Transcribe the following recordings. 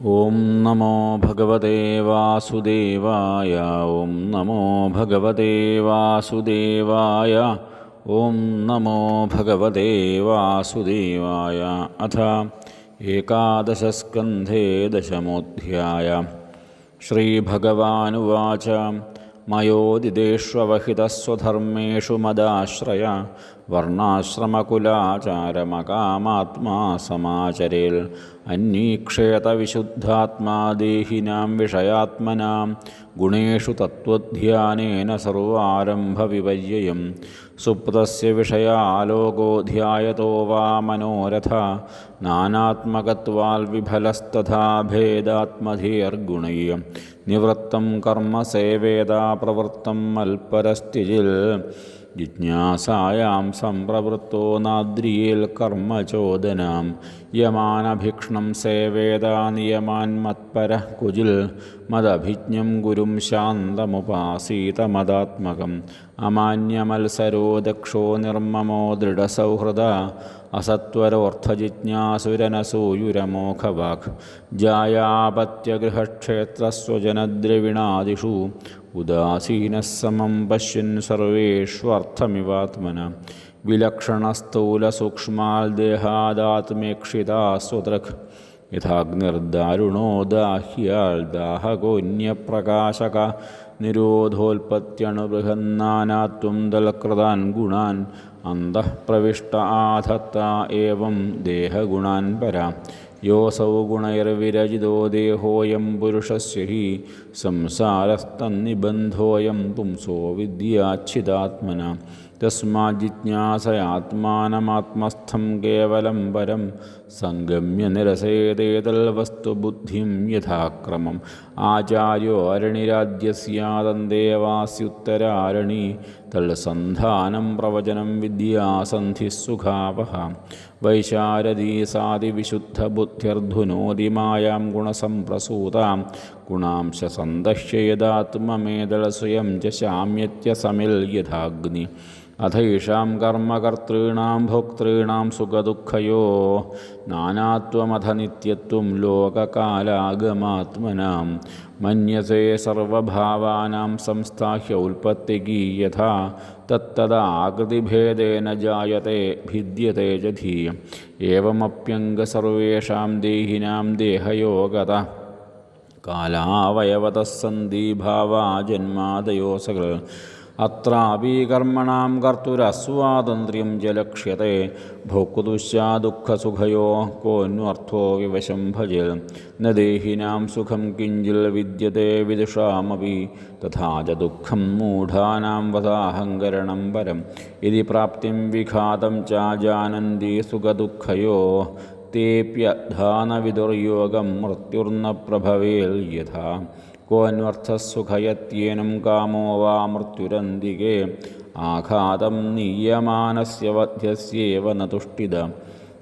ഓം നമോ ഭഗവതേ വാസുദേവായ ഓം നമോ ഭഗവതേ വാസുദേവായ ഓം നമോ ഭഗവതേ വാസുദേവായ അഥ ഏകാദശസ്കന്ധേ ദശമോധ്യായ. ശ്രീഭഗവാനുവാച മയോദിതേഷ്വഹിതസ്വധർമ്മേഷു മദാശ്രയ വർണാശ്രമകുലാചാരമകാമാത്മാ സമാചരേൽ അന്വീക്ഷേത വിശുദ്ധാത്മാദേഹിനാം വിഷയാത്മനാം ഗുണേഷു തത്വധ്യാനേന സർവാരംഭവിപര്യം സുപ്തസ്യ വിഷയാലോകോധ്യായതോ വാ മനോരഥ നാനാത്മകത്വാൽ വിഫലസ്തഥാ ഭേദാത്മധീർഗുണയ്യം നിവൃത്തം കർമ്മ സേവേത പ്രവൃത്തം മൽപരസ്ഥിതിൽ ജിജ്ഞാസായാം സംപ്രവൃത്തോ നാദ്രിയേൽ കർമ്മചോദനം. യമാനഭിക്ഷ്ണം സേവേദാ നിയമാൻ മത്പര കുജിൽ മദഭിജ്ഞം ഗുരും ശാന്തമുപാസീത മദാത്മകം അമാന്യമത്സരോ ദക്ഷോ നിർമ്മമോ ദൃഢസൗഹൃദ അസത്വരോർത്ഥജിജ്ഞാസുരനസൂയുരമോഘവാക് ജായാപത്യഗൃഹക്ഷേത്രസ്വജനദ്രവിണാദിഷു ഉദാസീനസമം പശ്യൻ സർവേഷ്വർത്ഥമിവാത്മന വിലക്ഷണസ്ഥൂലസൂക്ഷ്മാൽദേഹാദാത്മേക്ഷിതാ സ്വദൃക് യഥാഗ്നിർദാരുണോ ദാഹ്യാൽ ദാഹകോന്യപ്രകാശക നിരോധോൽപത്യണുബൃഹന്നാനാത്വം ദൽകൃതാൻ ഗുണാൻ. അന്തഃപ്രവിഷ്ട ആധത്ത ഏവം ദേഹഗുണാൻ പരാ. യോസൗ ഗുണൈർവിരചിതോ ദേഹോയം പുരുഷസ്യ ഹി സംസാരസ്തന്നിബന്ധോയം പുംസോ വിദ്യാച്ഛിതാത്മന. തസ്മാജിജ്ഞാസയാത്മാനമാത്മസ്ഥം കേവലം പരം സംഗമ്യ നിരസേതേതൽവസ്തുബുദ്ധിം യഥാക്രമം. ആചാര്യോ അരണിരാജ്യസ്യാതന്ദേവാസ്യുത്തരാരണി. തൽസന്ധാനം പ്രവചനം വിദ്യാസന്ധിസുഖാവഹ. വൈശാരദീസാദിവിശുദ്ധബുദ്ധിർധുനോതിമായാം ഗുണസംപ്രസൂതാം ഗുണാംശസന്തശ്യയതാത്മമേതളസ്വയം ച ശാമ്യത്യസമിൽ യഥാഗ്നി. अथ येषां कर्मकर्तॄणां भोक्तॄणां सुखदुःखयो नानात्वमथ नित्यत्वं लोककालागमात्मनां, मन्यसे सर्वभावानां संस्थाह्य उत्पत्तिकी यथा तत्तदा जायते, भिद्यते च धीय एवमप्यङ्गसर्वेषां देहिनां देहयोगतः। कालावयवतः सन्धिभावा जन्मादयो सकल കർമ്മണാം കർത്തുരസ്വാതന്ത്ര്യം ച ലക്ഷ്യത്തെ ഭോക്തുശ്ചാ ദുഃഖസുഖയോ കോന്വർത്ഥോ വിവശം ഭജൽ ന ദേഹിനാം സുഖം കിഞ്ചിൽ വിദ്യത്തെ വിദുഷാമപി തഥാ ച ദുഃഖം മൂഢാനാം വതാഹങ്കരണം പരം ഇതി പ്രാപ്തിം വിഘാതം ചാജാനന്തി സുഖദുഃഖയോ തേപ്യധാനവിദുർയോഗം മൃത്യുർന്ന പ്രഭവേൽ യഥാ കോന്വർത്ഥസുഖയത്യേനം കാമോ വാ മൃത്യുരന്തികേ ആഘാതം നീയമാനസ്യ വധ്യസ്യേവ നതുഷ്ടിത തുഷ്ടിത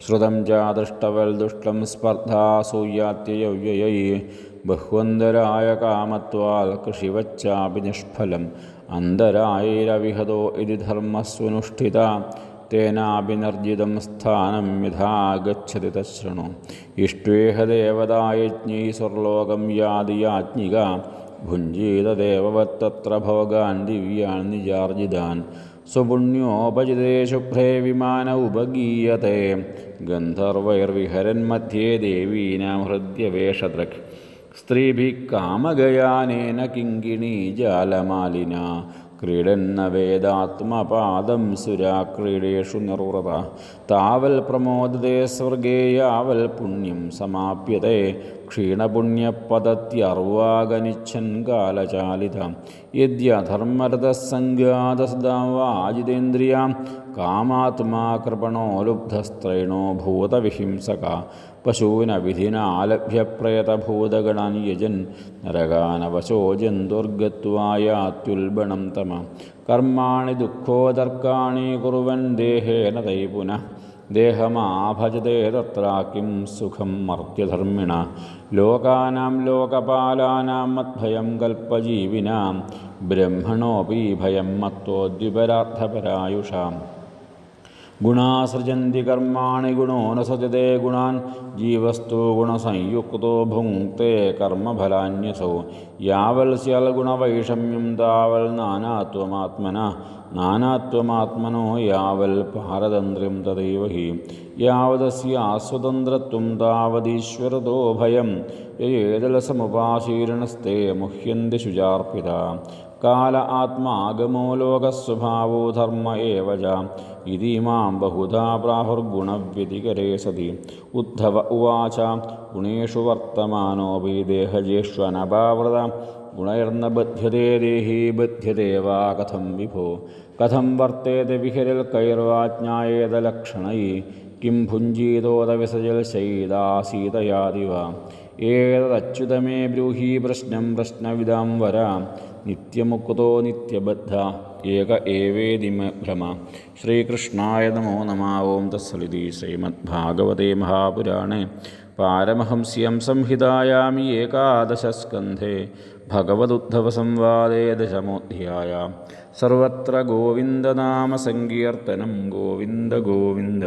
ശ്രുതം ചാദൃഷ്ടവൽ ദുഷ്ടം സ്പർദ്ധാസൂയാത്യയവ്യയൈ ബഹ്വന്തരായ കാമത്വാൽ കൃഷിവച്ചാപി നിഷ്ഫലം അന്തരായൈരവിഹതോ ഇതി ധർമ്മസ്വനുഷ്ഠിത തേനാഭിനർജിതം സ്ഥാനം യഥാ ഗച്ഛതി ഇഷ്ടേഹ ദേവതായജ്ഞൈ സ്വർലോകം യാതി യാജ്ഞിക. ഭുഞ്ജീതദേവവത്തത്ര ഭോഗാൻ ദിവ്യാൻ നിജാർജിതാൻ. സ്വപുണ്യോപജിതേ ശുഭ്രേ വിമാന ഉപഗീയത്തെ ഗന്ധർവൈർവിഹരൻ മധ്യേ ദേവീനാം ഹൃദ്യവേഷദൃക് സ്ത്രീഭിः കാമഗയാനേന കിങ്കിണീ ജാലമാലിന. ക്രീഡന്ന വേദാത്മപാദം സുരാക്രീഡേഷു നിർവൃത താവൽ പ്രമോദതേ സ്വർഗേ യാവൽ പുണ്യം സമാപ്യത്തെ ക്ഷീണപുണ്യപദത്യർവാഗനിച്ഛൻ കാലചാലിത. യദ്യധർമ്മരതസംഗാതസ്ദാവാജിതേന്ദ്രിയാം കാമാത്മാ കൃപണോ ലുബ്ധസ്ത്രൈണോ ഭൂതവിഹിംസക. പശൂനവിധിനാലഭ്യപ്രയതഭൂതഗണാൻ യജൻ നരകാനവശോ ജന്തുർഗത്വായാത്യുൽബണം തമ. കർമാണി ദുഃഖോദർക്കാണി കുറുവൻ ദേഹേന തൈ പുനഃ. ദേഹമാഭജതേ തത്ര കിം സുഖം മർത്യധർമ്മിണ ലോകാനാം ലോകപാലാനാം മദ്ഭയം കൽപ്പജീവിനാം ബ്രഹ്മണോപി ഭയം മത്തോദ്വിപരാർത്ഥപരായുഷാം ഗുണാസൃജന്തി കർമാണി ഗുണോ ന സജതേ ഗുണാൻ ജീവസ്തു ഗുണസംയുക്തോ ഭുങ്ക്തേ കർമ്മഫലാന്യസോ. യാവൽ സ്യൽ ഗുണവൈഷമ്യം താവൽ നാനാത്വമാത്മന നാനാത്വമാത്മനോ യാവൽ പാരതന്ത്ര്യം തദൈവ ഹി. യാവദസ്യാസ്വതന്ത്രത്വം താവദീശ്വരതോ ഭയം യേതലസമുപാശീരണസ്തേ മുഹ്യന്തി ശുചാർപ്പിത. काल आत्मागमो लोकस्वभावो धर्म एव बहुधा इति माँ बहुधा प्राहुर्गुणव्यतिकरे सति। उद्धव उवाच, गुणेषु वर्तमानोऽपि देहजेष्वनपावृत गुणैर्न बध्यते देही बध्यते वा कथं विभो। कथं वर्तेते विहिरिल्कैर्वाज्ञायेदलक्षणै किं भुञ्जीतोदविसजलशैदासीतयादिव एतदच्युतमे ब्रूहि प्रश्नं प्रश्नविदां वरा। നിത്യമുക്തോ നിത്യബദ്ധ. ഏക ഏവേദി ഭ്രമ ശ്രീകൃഷ്ണായ നമോ നമ. ഓം തസ്സലിതി. ശ്രീമദ്ഭാഗവതേ മഹാപുരാണേ. പാരമഹംസ്യം സംഹിതായാമി ഏകാദശസ്കന്ധേ. ഭഗവതുദ്ധവസംവാദേ ദശമോധ്യായ. സർവത്ര ഗോവിന്ദനാമസങ്കീർത്തനം ഗോവിന്ദ ഗോവിന്ദ.